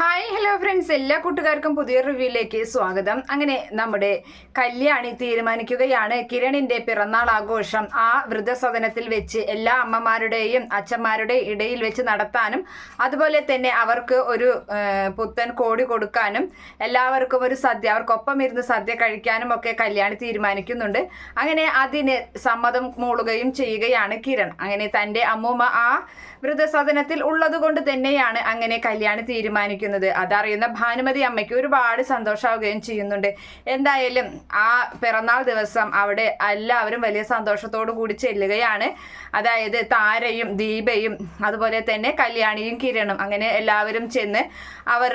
Hi hello friends എല്ലാ കൂട്ടുകാർക്കും പുതിയ റിവ്യൂയിലേക്ക് സ്വാഗതം. അങ്ങനെ നമ്മുടെ കല്യാണി തീരുമാനിക്കുകയാണ്. കിരണിന്റെ പിറന്നാൾ ആഘോഷം ആ വൃദ്ധസദനത്തിൽ വെച്ച് എല്ലാ അമ്മമാരുടെയും അച്ഛന്മാരുടെയും ഇടയിൽ വെച്ച് നടത്താനും അതുപോലെ തന്നെ അവർക്ക് ഒരു പുത്തൻ കോടി കൊടുക്കാനും എല്ലാവർക്കും ഒരു സദ്യ അവർക്കൊപ്പം ഇരുന്ന് സദ്യ കഴിക്കാനും ഒക്കെ കല്യാണി തീരുമാനിക്കുന്നുണ്ട്. അങ്ങനെ അതിന് സമ്മതം മൂളുകയും ചെയ്യുകയാണ് കിരൺ. അങ്ങനെ തന്റെ അമ്മൂമ്മ ആ വൃദ്ധസദനത്തിൽ ഉള്ളത് കൊണ്ട് തന്നെയാണ് അങ്ങനെ കല്യാണി തീരുമാനിക്കുന്നത്. അതറിയുന്ന ഭാനുമതി അമ്മയ്ക്ക് ഒരുപാട് സന്തോഷമാവുകയും ചെയ്യുന്നുണ്ട്. എന്തായാലും ആ പിറന്നാൾ ദിവസം അവിടെ എല്ലാവരും വലിയ സന്തോഷത്തോടു കൂടി ചെല്ലുകയാണ്. അതായത് താരയും ദീപയും അതുപോലെ തന്നെ കല്യാണിയും കിരണും അങ്ങനെ എല്ലാവരും ചെന്ന് അവർ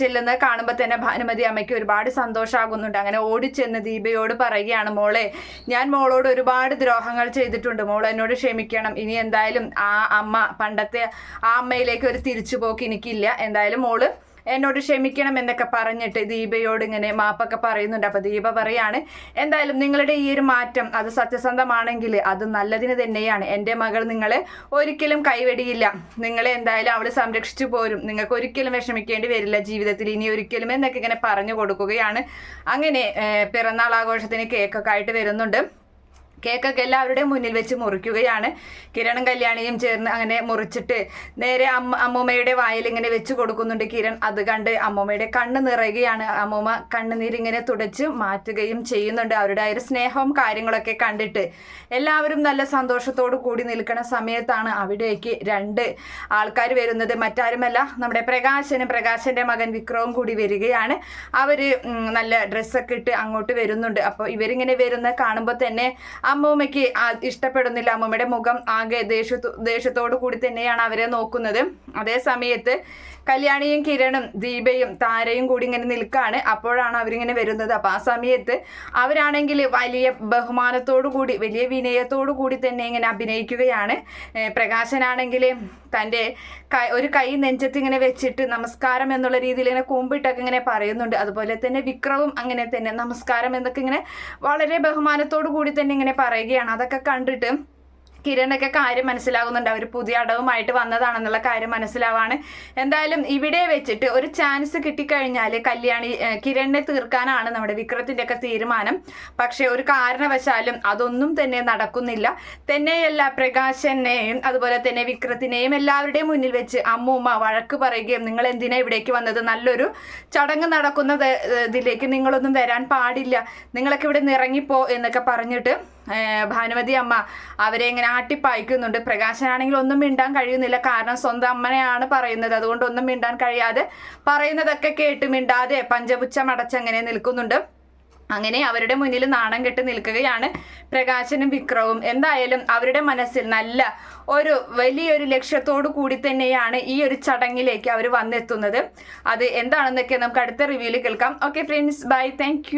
ചെല്ലുന്ന ചെല്ലുന്നത് കാണുമ്പോൾ തന്നെ ഭാനുമതി അമ്മയ്ക്ക് ഒരുപാട് സന്തോഷമാകുന്നുണ്ട് അങ്ങനെ ഓടിച്ചെന്ന് ദീപയോട് പറയുകയാണ് മോളെ ഞാൻ മോളോട് ഒരുപാട് ദ്രോഹങ്ങൾ ചെയ്തിട്ടുണ്ട്. മോൾ എന്നോട് ക്ഷമിക്കണം. ഇനി എന്തായാലും ആ അമ്മ പണ്ടത്തെ ആ അമ്മയിലേക്ക് ഒരു തിരിച്ചുപോക്ക് എനിക്കില്ല. എന്തായാലും മോൾ എന്നോട് ക്ഷമിക്കണം എന്നൊക്കെ പറഞ്ഞിട്ട് ദീപയോട് ഇങ്ങനെ മാപ്പൊക്കെ പറയുന്നുണ്ട്. അപ്പൊ ദീപ പറയാണ് എന്തായാലും നിങ്ങളുടെ ഈ ഒരു മാറ്റം അത് സത്യസന്ധമാണെങ്കിൽ അത് നല്ലതിന് തന്നെയാണ്. എന്റെ മകൾ നിങ്ങളെ ഒരിക്കലും കൈവെടിയില്ല. നിങ്ങളെ എന്തായാലും അവൾ സംരക്ഷിച്ചു പോരും. നിങ്ങൾക്ക് ഒരിക്കലും വിഷമിക്കേണ്ടി വരില്ല ജീവിതത്തിൽ. ഇനി ഒരിക്കലും എന്നൊക്കെ ഇങ്ങനെ പറഞ്ഞു കൊടുക്കുകയാണ്. അങ്ങനെ പിറന്നാൾ ആഘോഷത്തിന് കേക്കൊക്കെ ആയിട്ട് വരുന്നുണ്ട്. കേക്കൊക്കെ എല്ലാവരുടെയും മുന്നിൽ വെച്ച് മുറിക്കുകയാണ്. കിരണും കല്യാണിയും ചേർന്ന് അങ്ങനെ മുറിച്ചിട്ട് നേരെ അമ്മ അമ്മൂമ്മയുടെ വായിൽ ഇങ്ങനെ വെച്ച് കൊടുക്കുന്നുണ്ട് കിരൺ. അത് കണ്ട് അമ്മൂമ്മയുടെ കണ്ണ് നിറയുകയാണ്. അമ്മൂമ്മ കണ്ണുനീരിങ്ങനെ തുടച്ച് മാറ്റുകയും ചെയ്യുന്നുണ്ട്. അവരുടെ ആ ഒരു സ്നേഹവും കാര്യങ്ങളൊക്കെ കണ്ടിട്ട് എല്ലാവരും നല്ല സന്തോഷത്തോടു കൂടി നിൽക്കുന്ന സമയത്താണ് അവിടേക്ക് രണ്ട് ആൾക്കാർ വരുന്നത്. മറ്റാരുമല്ല നമ്മുടെ പ്രകാശനും പ്രകാശന്റെ മകൻ വിക്രവും കൂടി വരികയാണ്. അവർ നല്ല ഡ്രസ്സൊക്കെ ഇട്ട് അങ്ങോട്ട് വരുന്നുണ്ട്. അപ്പോൾ ഇവരിങ്ങനെ വരുന്ന കാണുമ്പോൾ തന്നെ അമ്മൂമ്മയ്ക്ക് ഇഷ്ടപ്പെടുന്നില്ല. അമ്മൂമ്മയുടെ മുഖം ആകെ ദേഷ്യത്തോ ദേഷ്യത്തോടു കൂടി തന്നെയാണ് അവരെ നോക്കുന്നത്. അതേ സമയത്ത് കല്യാണിയും കിരണും ദീപയും താരയും കൂടി ഇങ്ങനെ നിൽക്കുകയാണ് അപ്പോഴാണ് അവരിങ്ങനെ വരുന്നത്. അപ്പോൾ ആ സമയത്ത് അവരാണെങ്കിൽ വലിയ ബഹുമാനത്തോടു കൂടി വലിയ വിനയത്തോടു കൂടി തന്നെ ഇങ്ങനെ അഭിനയിക്കുകയാണ്. പ്രകാശനാണെങ്കിൽ തന്റെ കൈ ഒരു കൈ നെഞ്ചത്ത് ഇങ്ങനെ വെച്ചിട്ട് നമസ്കാരം എന്നുള്ള രീതിയിൽ ഇങ്ങനെ കൂമ്പിട്ടൊക്കെ ഇങ്ങനെ പറയുന്നുണ്ട്. അതുപോലെ തന്നെ വിക്രവും അങ്ങനെ തന്നെ നമസ്കാരം എന്നൊക്കെ ഇങ്ങനെ വളരെ ബഹുമാനത്തോടു കൂടി തന്നെ ഇങ്ങനെ പറയുകയാണ്. അതൊക്കെ കണ്ടിട്ട് കിരണൊക്കെ കാര്യം മനസ്സിലാകുന്നുണ്ട്. അവർ പുതിയ അടവുമായിട്ട് വന്നതാണെന്നുള്ള കാര്യം മനസ്സിലാവാണ്. എന്തായാലും ഇവിടെ വെച്ചിട്ട് ഒരു ചാൻസ് കിട്ടിക്കഴിഞ്ഞാൽ കല്യാണി കിരണിനെ തീർക്കാനാണ് നമ്മുടെ വിക്രത്തിന്റെ ഒക്കെ തീരുമാനം. പക്ഷേ ഒരു കാരണവശാലും അതൊന്നും തന്നെ നടക്കുന്നില്ല. തന്നെയല്ല പ്രകാശനെയും അതുപോലെ തന്നെ വിക്രത്തിനെയും എല്ലാവരുടെയും മുന്നിൽ വെച്ച് അമ്മൂമ്മ വഴക്ക് പറയുകയും നിങ്ങൾ എന്തിനാ ഇവിടേക്ക് വന്നത്? നല്ലൊരു ചടങ്ങ് നടക്കുന്ന ഇതിലേക്ക് നിങ്ങളൊന്നും വരാൻ പാടില്ല. നിങ്ങളൊക്കെ ഇവിടെ നിറങ്ങിപ്പോ എന്നൊക്കെ പറഞ്ഞിട്ട് ഭാനുമതി അമ്മ അവരെ ഇങ്ങനെ ആട്ടിപ്പായിക്കുന്നുണ്ട് പ്രകാശനാണെങ്കിൽ ഒന്നും മിണ്ടാൻ കഴിയുന്നില്ല. കാരണം സ്വന്തം അമ്മനെയാണ് പറയുന്നത്. അതുകൊണ്ട് ഒന്നും മിണ്ടാൻ കഴിയാതെ പറയുന്നതൊക്കെ കേട്ട് മിണ്ടാതെ പഞ്ചപുച്ഛം അടച്ചങ്ങനെ നിൽക്കുന്നുണ്ട്. അങ്ങനെ അവരുടെ മുന്നിൽ നാണം കെട്ട് നിൽക്കുകയാണ് പ്രകാശനും വിക്രവും. എന്തായാലും അവരുടെ മനസ്സിൽ നല്ല ഒരു വലിയൊരു ലക്ഷ്യത്തോടു കൂടി തന്നെയാണ് ഈ ഒരു ചടങ്ങിലേക്ക് അവർ വന്നെത്തുന്നത്. അത് എന്താണെന്നൊക്കെ നമുക്ക് അടുത്ത റിവ്യൂവിൽ കേൾക്കാം. Okay friends bye thank